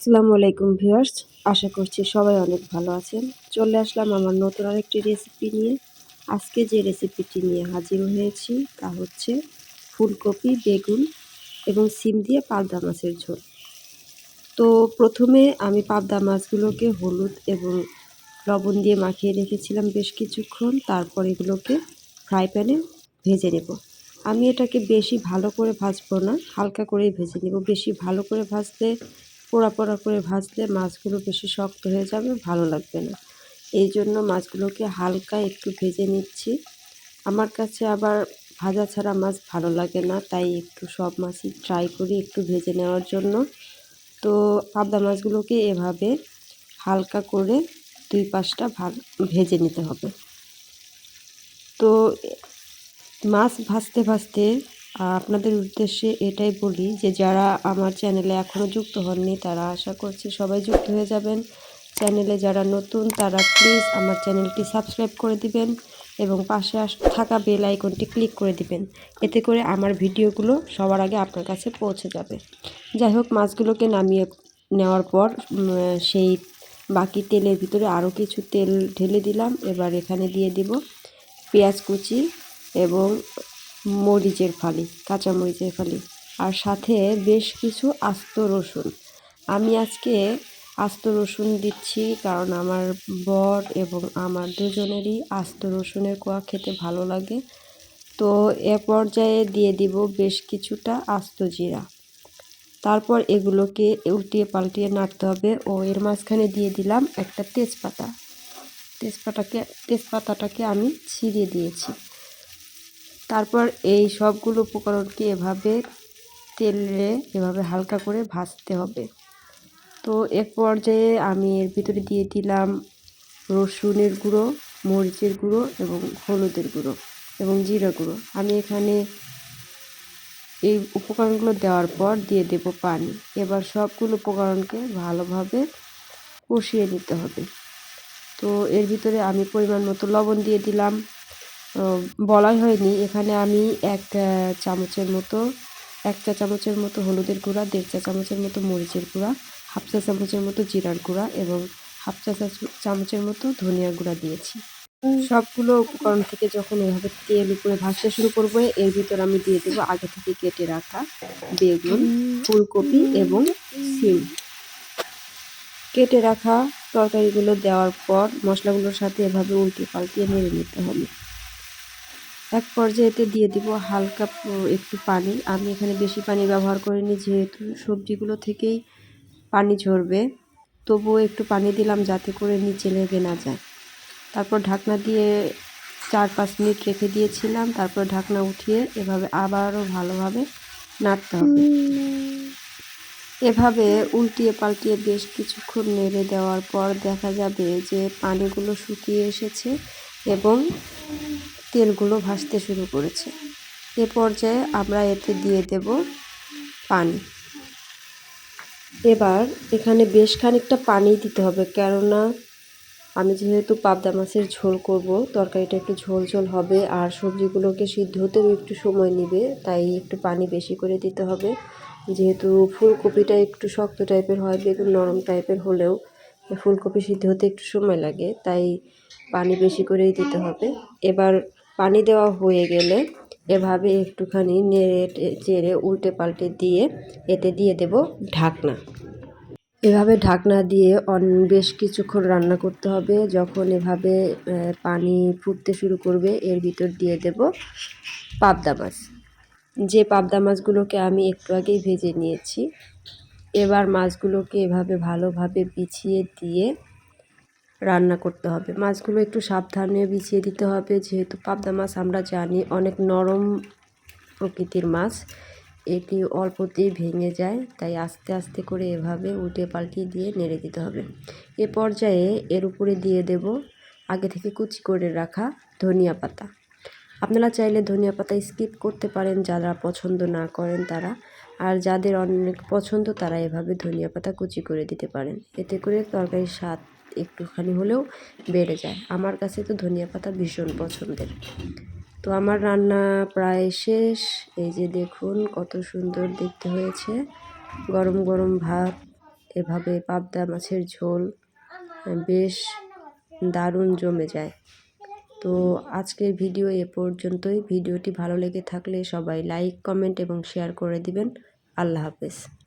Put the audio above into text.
আসসালামু আলাইকুম ভিউয়ার্স, আশা করছি সবাই অনেক ভালো আছেন। চলে আসলাম আমার নতুন আরেকটি রেসিপি নিয়ে। আজকে যে রেসিপিটি নিয়ে হাজির হয়েছি তা হচ্ছে ফুলকপি, বেগুন এবং সিম দিয়ে পাবদা মাছের ঝোল। তো প্রথমে আমি পাবদা মাছগুলোকে হলুদ এবং লবণ দিয়ে মাখিয়ে রেখেছিলাম বেশ কিছুক্ষণ। তারপর এগুলোকে ফ্রাই প্যানে ভেজে নেব। আমি এটাকে বেশি ভালো করে ভাজবো না, হালকা করেই ভেজে নেব। বেশি ভালো করে ভাজলে পোড়া পোড়া করে ভাজলে মাছগুলো বেশি শক্ত হয়ে যাবে, ভালো লাগবে না। এই জন্য মাছগুলোকে হালকা একটু ভেজে নিচ্ছি। আমার কাছে আবার ভাজা ছাড়া মাছ ভালো লাগে না, তাই একটু সব মাছই ট্রাই করি একটু ভেজে নেওয়ার জন্য। তো পাবদা মাছগুলোকে এভাবে হালকা করে দুই পাশটা ভেজে নিতে হবে। তো মাছ ভাজতে ভাজতে আপনাদের উদ্দেশ্যে এটাই বলি যে, যারা আমার চ্যানেলে এখনও যুক্ত হননি, তারা আশা করছি সবাই যুক্ত হয়ে যাবেন। চ্যানেলে যারা নতুন, তারা প্লিজ আমার চ্যানেলটি সাবস্ক্রাইব করে দিবেন এবং পাশে থাকা বেল আইকনটি ক্লিক করে দিবেন। এতে করে আমার ভিডিওগুলো সবার আগে আপনার কাছে পৌঁছে যাবে। যাই হোক, মাছগুলোকে নামিয়ে নেওয়ার পর সেই বাকি তেলের ভিতরে আরও কিছু তেল ঢেলে দিলাম। এবার এখানে দিয়ে দিব পেঁয়াজ কুচি এবং মরিচের ফালি, কাঁচা মরিচের ফালি। আর সাথে বেশ কিছু আস্ত রসুন। আমি আজকে আস্ত রসুন দিচ্ছি কারণ আমার বর এবং আমার দুজনেরই আস্ত রসুনের কোয়া খেতে ভালো লাগে। তো এ পর্যায়ে দিয়ে দিব বেশ কিছুটা আস্ত জিরা। তারপর এগুলোকে উল্টিয়ে পাল্টিয়ে নাড়তে হবে। ও এর মাঝখানে দিয়ে দিলাম একটা তেজপাতা। তেজপাতাকে, তেজপাতাটাকে আমি ছিঁড়িয়ে দিয়েছি। তারপর এই সবগুলো উপকরণকে এভাবে তেলে এভাবে হালকা করে ভাজতে হবে। তো এক পর্যায়ে আমি এর ভিতরে দিয়ে দিলাম রসুনের গুঁড়ো, মরিচের গুঁড়ো এবং হলুদের গুঁড়ো এবং জিরা গুঁড়ো। আমি এখানে এই উপকরণগুলো দেওয়ার পর দিয়ে দেব পানি। এবার সবগুলো উপকরণকে ভালোভাবে কষিয়ে নিতে হবে। তো এর ভিতরে আমি পরিমাণ মতো লবণ দিয়ে দিলাম। বলাই হয়নি। এখানে আমি এক চামচের মতো, এক চা চামচের মতো হলুদের গুঁড়া, দেড় চা চামচের মতো মরিচের গুঁড়া, হাফ চা চামচের মতো জিরার গুঁড়া এবং হাফ চা চামচের মতো ধনিয়া গুঁড়া দিয়েছি। সবগুলো উপকরণ থেকে যখন এভাবে তেল উপরে ভাসতে শুরু করব, এর ভিতর আমি দিয়ে দেবো আগে থেকে কেটে রাখা বেগুন, ফুলকপি এবং সিম কেটে রাখা তরকারিগুলো দেওয়ার পর মশলাগুলোর সাথে এভাবে উল্টে পাল্টিয়ে নেড়ে নিতে হবে। এক পর্যায়েতে দিয়ে দিব হালকা একটু পানি। আমি এখানে বেশি পানি ব্যবহার করিনি, যেহেতু সবজিগুলো থেকেই পানি ঝরবে। তবুও একটু পানি দিলাম যাতে করে নিচে লেগে না যায়। তারপর ঢাকনা দিয়ে চার পাঁচ মিনিট রেখে দিয়েছিলাম। তারপর ঢাকনা উঠিয়ে এভাবে আবারও ভালোভাবে নাড়তে হবে। এভাবে উল্টিয়ে পাল্টিয়ে বেশ কিছুক্ষণ নেড়ে দেওয়ার পর দেখা যাবে যে পানিগুলো শুকিয়ে এসেছে এবং তেলগুলো ভাসতে শুরু করেছে। এ পর্যায়ে আমরা এতে দিয়ে দেব পানি। এবার এখানে বেশ খানিকটা পানি দিতে হবে, কেননা আমি যেহেতু পাবদা মাছের ঝোল করব, তরকারিটা একটু ঝোল ঝোল হবে, আর সবজিগুলোকে সিদ্ধ হতেও একটু সময় নেবে, তাই একটু পানি বেশি করে দিতে হবে। যেহেতু ফুলকপিটা একটু শক্ত টাইপের হয়, বেগুন নরম টাইপের হলেও ফুলকপি সিদ্ধ হতে একটু সময় লাগে, তাই পানি বেশি করেই দিতে হবে। এবার পানি দেওয়া হয়ে গেলে এভাবে একটুখানি নেড়ে চেড়ে উল্টে পাল্টে দিয়ে এতে দিয়ে দেব ঢাকনা। এভাবে ঢাকনা দিয়ে অন, বেশ কিছুক্ষণ রান্না করতে হবে। যখন এভাবে পানি ফুটতে শুরু করবে, এর ভিতর দিয়ে দেব পাবদা মাছ। যে পাবদা মাছগুলোকে আমি একটু আগেই ভেজে নিয়েছি, এবার মাছগুলোকে এভাবে ভালোভাবে বিছিয়ে দিয়ে রান্না করতে হবে। মাছগুলো একটু সাবধানে বিছিয়ে দিতে হবে। যেহেতু পাবদা মাছ আমরা জানি অনেক নরম প্রকৃতির মাছ, এটি অল্পতেই ভেঙে যায়, তাই আস্তে আস্তে করে এভাবে উল্টে পাল্টিয়ে দিয়ে নেড়ে দিতে হবে। এ পর্যায়ে এর উপরে দিয়ে দেব আগে থেকে কুচি করে রাখা ধনিয়া পাতা। আপনারা চাইলে ধনিয়া পাতা স্কিপ করতে পারেন, যারা পছন্দ না করেন তারা। আর যাদের অনেক পছন্দ তারা এভাবে ধনিয়া পাতা কুচি করে দিতে পারেন। এতে করে তরকারির স্বাদ একটুখানি হলেও বেড়ে যায়। আমার কাছে তো ধনিয়া পাতা ভীষণ পছন্দের। তো আমার রান্না প্রায় শেষ। এই যে দেখুন কত সুন্দর দেখতে হয়েছে। গরম গরম ভাত, এভাবে পাবদা মাছের ঝোল বেশ দারুণ জমে যায়। তো আজকের ভিডিও এ পর্যন্তই। ভিডিওটি ভালো লেগে থাকলে সবাই লাইক, কমেন্ট এবং শেয়ার করে দিবেন। আল্লাহ হাফেজ।